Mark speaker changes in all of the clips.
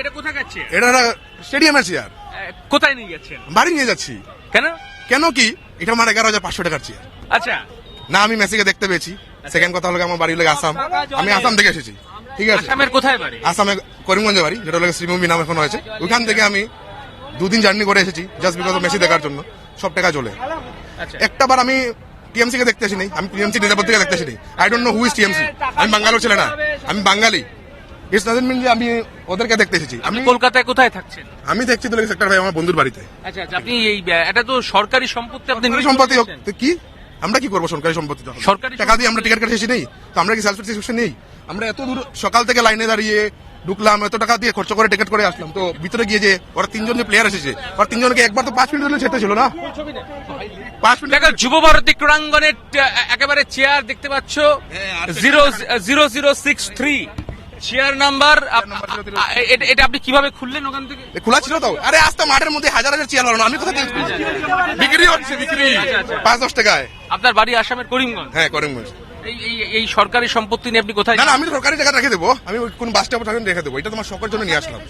Speaker 1: এটা কোথায় যাচ্ছে?
Speaker 2: এটা স্টেডিয়ামের চেয়ার
Speaker 1: কোথায় নিয়ে যাচ্ছেন?
Speaker 2: বাড়ি নিয়ে যাচ্ছি।
Speaker 1: কেন?
Speaker 2: কেন কি? এটা আমার এগারো হাজার পাঁচশো টাকার চেয়ার
Speaker 1: আচ্ছা।
Speaker 2: না আমি মেসিকে দেখতে পেয়েছি। সেকেন্ড কথা হলো আমার বাড়ি হলো আসাম। আমি আসাম থেকে এসেছি। ঠিক আছে।
Speaker 1: আসামের কোথায় বাড়ি?
Speaker 2: আসামে করিমগঞ্জে বাড়ি যেটা হলো শ্রীভূমি নাম এখন হয়েছে। ওইখান থেকে আমি দুদিন জার্নি করে এসেছি জাস্ট বিকজ মেসি দেখার জন্য। সব টাকা চলে।
Speaker 1: আচ্ছা।
Speaker 2: একটা বার আমি টিএমসি কে দেখতে আসিনি। আমি টিএমসি নিরাপদ থেকে দেখতে আসিনি। I don't know who is TMC আমি বাঙ্গালোর ছেলে না। আমি বাঙালি। ইটস নাজেন্ট মিন যে আমি ওদেরকে দেখতে এসেছি। আমি
Speaker 1: কলকাতায় কোথায় থাকছেন?
Speaker 2: আমি দেখছি তো সেক্টর ভাই আমার বন্ধুর বাড়িতে।
Speaker 1: আচ্ছা আচ্ছা আপনি এই এটা তো সরকারি সম্পত্তি আপনি
Speaker 2: সরকারি সম্পত্তি হোক, তো কি? আমরা কি করব সরকারি সম্পত্তি তাহলে?
Speaker 1: সরকারি
Speaker 2: টাকা দিয়ে আমরা টিকিট কেটে এসেছি নেই। তো আমরা কি সেলফ সাটিসফ্যাকশন নেই? আমরা এত দূর সকাল থেকে লাইনে দাঁড়িয়ে ঢুকলাম এত টাকা দিয়ে খরচ করে টিকিট করে আসলাম। তো ভিতরে গিয়ে যে ওরা তিনজন যে প্লেয়ার এসেছে ওরা তিনজনকে একবার তো পাঁচ মিনিট হলে ছেড়তে ছিল না? পাঁচ মিনিট
Speaker 1: দেখো যুব ভারতী ক্রীড়াঙ্গনের আহ, একেবারে চেয়ার দেখতে পাচ্ছ zero zero zero six three chair number
Speaker 2: number 006
Speaker 1: এটা আপনি কীভাবে খুললেন ওখান থেকে?
Speaker 2: খোলা ছিল তো। আরে আস্তে মাঠের মধ্যে হাজার হাজার চেয়ার বানানো আমি কোথায় থেকে বিক্রি হচ্ছে বিক্রি।
Speaker 1: আচ্ছা, আচ্ছা।
Speaker 2: পাঁচ দশ টাকায়।
Speaker 1: আপনার বাড়ি আসামের করিমগঞ্জ?
Speaker 2: হ্যাঁ করিমগঞ্জ।
Speaker 1: এই এই- এই সরকারি সম্পত্তি নিয়ে আপনি কোথায়
Speaker 2: না না আমি তো সরকারি জায়গা রেখে দেবো। আমি ওই কোন বাস স্টপে থাকেন রেখে দেবো। এটা তোমার শখের জন্য নিয়ে আসলাম।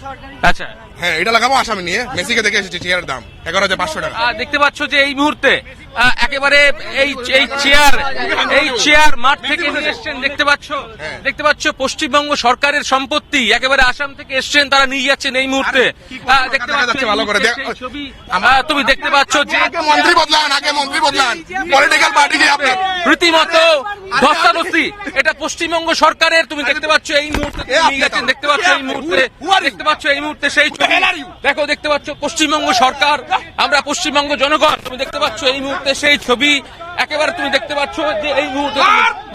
Speaker 1: আচ্ছা।
Speaker 2: হ্যাঁ এটা লাগাবো আসামে নিয়ে। মেসিকে দেখে এসেছি চেয়ারের দাম। এগারো হাজার পাঁচশো টাকা।
Speaker 1: আহ, দেখতে পাচ্ছ যে এই মুহূর্তে আহ, একেবারে এই এই চেয়ার এই চেয়ার মাঠ থেকে নিয়ে এসছেন দেখতে পাচ্ছ?
Speaker 2: হ্যাঁ।
Speaker 1: দেখতে পাচ্ছ পশ্চিমবঙ্গ সরকারের সম্পত্তি একেবারে আসাম থেকে এসছেন তারা নিয়ে যাচ্ছেন এই মুহূর্তে? আহ, দেখতে
Speaker 2: দেখা
Speaker 1: পাচ্ছ
Speaker 2: যাচ্ছে ভালো করে। দেখ-
Speaker 1: সেই ছবি আহ, তুমি দেখতে পাচ্ছ যে
Speaker 2: আগে মন্ত্রী বদলান আগে মন্ত্রী বদলান। পলিটিক্যাল পার্টি কি আপনি
Speaker 1: রীতিমতো ধস্তাধস্তি এটা পশ্চিমবঙ্গ সরকারের তুমি দেখতে পাচ্ছ এই মুহূর্তে দেখতে পাচ্ছ এই মুহূর্তে দেখতে পাচ্ছ এই মুহূর্তে সেই ছবি। দেখো দেখতে পাচ্ছ পশ্চিমবঙ্গ সরকার আমরা পশ্চিমবঙ্গ জনগণ তুমি দেখতে পাচ্ছ এই মুহূর্তে সেই ছবি। একেবারে তুমি দেখতে পাচ্ছ যে এই মুহূর্তে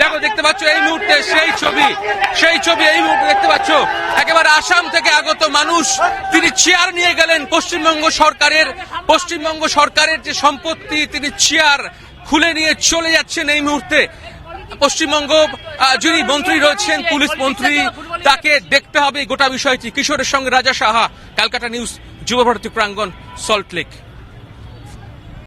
Speaker 1: দেখো দেখতে পাচ্ছ এই মুহূর্তে সেই ছবি। সেই ছবি এই মুহূর্তে দেখতে পাচ্ছ। একেবারে আসাম থেকে আগত মানুষ তিনি চেয়ার নিয়ে গেলেন পশ্চিমবঙ্গ সরকারের। পশ্চিমবঙ্গ সরকারের যে সম্পত্তি তিনি চেয়ার খুলে নিয়ে চলে যাচ্ছেন এই মুহূর্তে। পশ্চিমবঙ্গ যিনি মন্ত্রী রয়েছেন, পুলিশ মন্ত্রী, তাকে দেখতে হবে গোটা বিষয়টি। কিশোরের সঙ্গে রাজা সাহা, ক্যালকাটা নিউজ যুবভারতী প্রাঙ্গন সল্টলেক সল্ট লেক।